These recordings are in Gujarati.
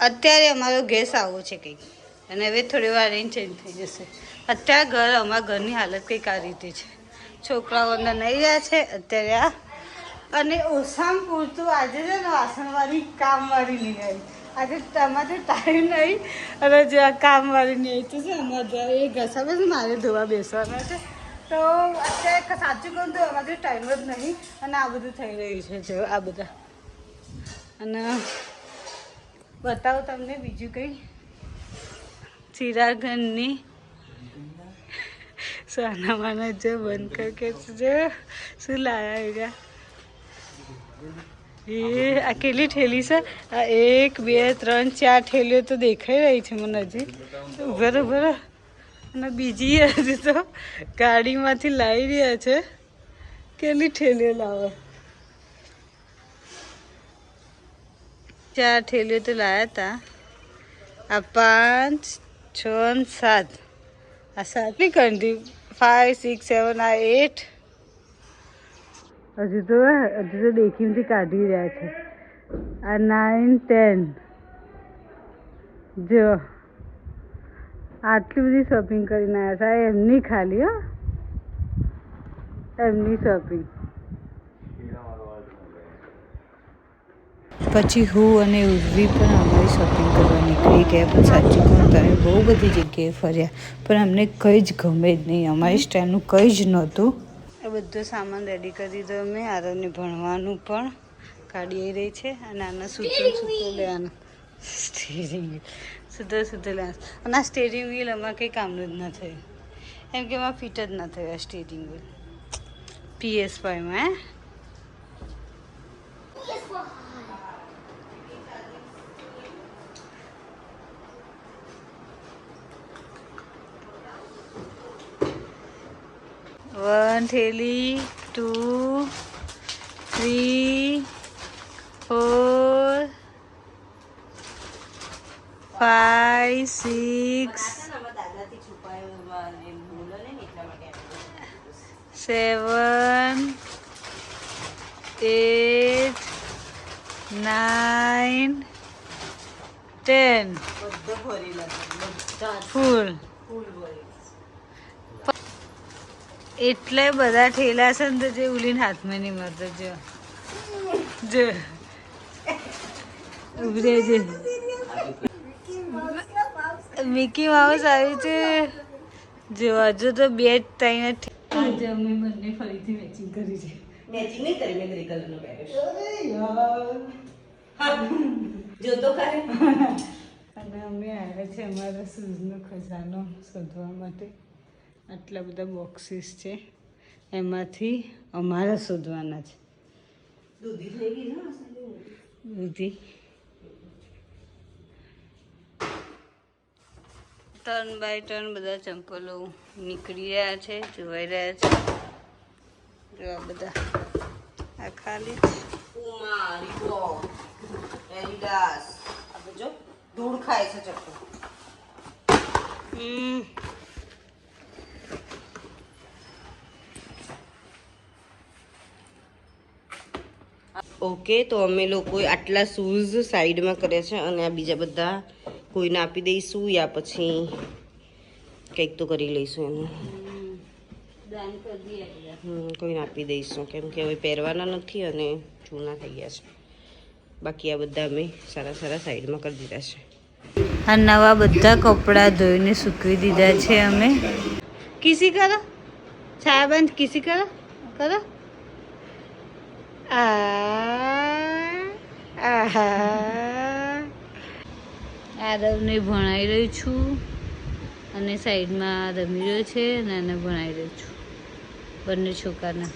અત્યારે અમારો ગેસ આવો છે કંઈક. અને હવે થોડી વાર રહીને ચેન્જ થઈ જશે. અત્યારે ઘર, અમારા ઘરની હાલત કંઈક આ રીતે છે. છોકરાઓ અંદર નહીં રહ્યા છે, અત્યારે આ. અને ઓછામાં પૂરતું આજે છે ને વાસણવાળી કામવાળી નહીં આવી. આજે તમારે ટાઈમ નહીં. અને જે આ કામવાળી નહીં આવી. છે અમારે એ ઘસાવે છે. મારે ધોવા બેસવાના છે. તો અત્યારે સાચું કહું તો અમારે ટાઈમ જ નહીં. અને આ બધું થઈ રહ્યું છે, જો આ બધા. અને બતાવો તમને બીજું કંઈ? ચિરાગનની સોનામાના જો બંધ કર કે જે શું લાયા એગા? એ આ કેટલી ઠેલી છે? આ એક, બે, ત્રણ, ચાર ઠેલીઓ તો દેખાઈ રહી છે મને હજી. બરોબર અને બીજી હજી તો ગાડીમાંથી લાવી રહ્યા છે. કેટલી ઠેલીઓ લાવે? ચાર ઠેલીઓ તો લાયા હતા આ પાંચ, છ સાત. આ સાતની કન્ટ્રી ફાઈવ સિક્સ સેવન આ એટ હજુ તો હજુ તો દેખીમથી કાઢી રહ્યા છે. આ નાઇન ટેન જો, આટલી બધી શોપિંગ કરીને આવ્યા હતા એમની ખાલી હો. એમની શોપિંગ પછી હું અને ઉર્વી પણ અમારી શોપિંગ કરવા નીકળી ગયા. પણ સાચું કહું તમે બહુ બધી જગ્યાએ ફર્યા. પણ અમને કંઈ જ ગમે જ નહીં. અમારી સ્ટાઇલનું કંઈ જ નહોતું. એ બધો સામાન રેડી કરી દીધો અમે. આરવને ભણવાનું પણ કાઢી રહી છે. અને આના સૂતો સૂતો લેવાનું. સ્ટેરિંગ સૂતો સૂતો લેવાનું. અને આ સ્ટેરિંગ વ્હીલ અમારે કંઈ કામનું જ ન થયું. એમ કે એમાં ફિટ જ ન થયું આ સ્ટેરિંગ વ્હીલ પીએસ ફાઈવમાં હે? वन थैली two three four five six seven eight nine ten. Full. એટલે બધા ઠેલા છે ને તો જે ઉલીને હાથમાં નહીં મળતો જો. જો. ઊભી રહેજે મિકી માઉસ આવ્યું છે. જો હજુ તો બે જ ટાઈમ જ આજે અમે બંને ફરીથી મેચિંગ કરી છે. મેચિંગ નહીં કરી મેં ગ્રે કલરનો પહેર્યો જો તો ખરે અને અમે આવ્યા છે અમારા શૂઝનો ખજાનો શોધવા માટે. આટલા બધા બોક્સીસ છે. એમાંથી અમારા શોધવાના છે. દૂધી ટર્ન બાય ટર્ન બધા ચંપલો નીકળી રહ્યા છે જોવાઈ રહ્યા છે. જો. આ બધા આ ખાલી ધૂળ ખાય છે ચપ્પલ. હમ. ઓકે તો અમે લોકોએ આટલા શૂઝ સાઈડમાં કર્યા છે અને આ બીજા બધા કોઈને આપી દઈશું યા પછી કંઈક તો કરી લઈશું એનું કોઈને આપી દઈશું. કેમ કે હવે પહેરવાના નથી અને જૂના થઈ ગયા છે. બાકી આ બધા અમે સારા સારા સાઈડમાં કરી દીધા છે. આ નવા બધા કપડાં ધોઈને સૂકવી દીધા છે અમે. કિસી કરો? છાયાબંધ કિસી કરો? કરો? આ આહા. આરવને ભણાવી રહી છું અને સાઈડમાં રમી રહ્યો છે અને એને ભણાવી રહી છું બંને છોકરાને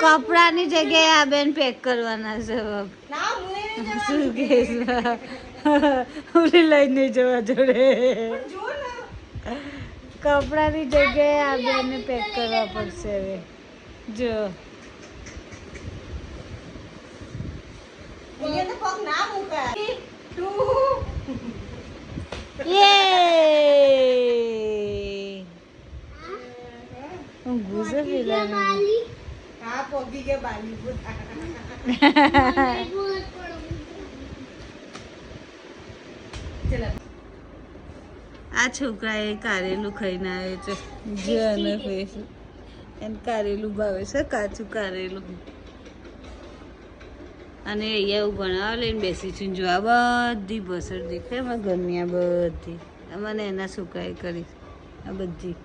કપડાની જગ્યાએ આ બેન પેક કરવાના છે બાપ. ના હું શું કેસમાં લઈને જવા જોડે કપડાની જગ્યાએ આ બેને પેક કરવા પડશે હવે જો અહીંયા તો પગ ના મુકાય યે હું ગુજર પેલા હા પગી ગયા બાલી આ છોકરાએ કારેલું ખાઈને આવ્યો છે. જેને ફેસ એને કારેલું ભાવે છે કાચું કારેલું. અને અહીંયા હું ભણાવવા લઈને બેસી છું. જો આ બધી બસર દેખાય એમાં ઘરની આ બધી મને એના છોકરાએ કરી. આ બધી.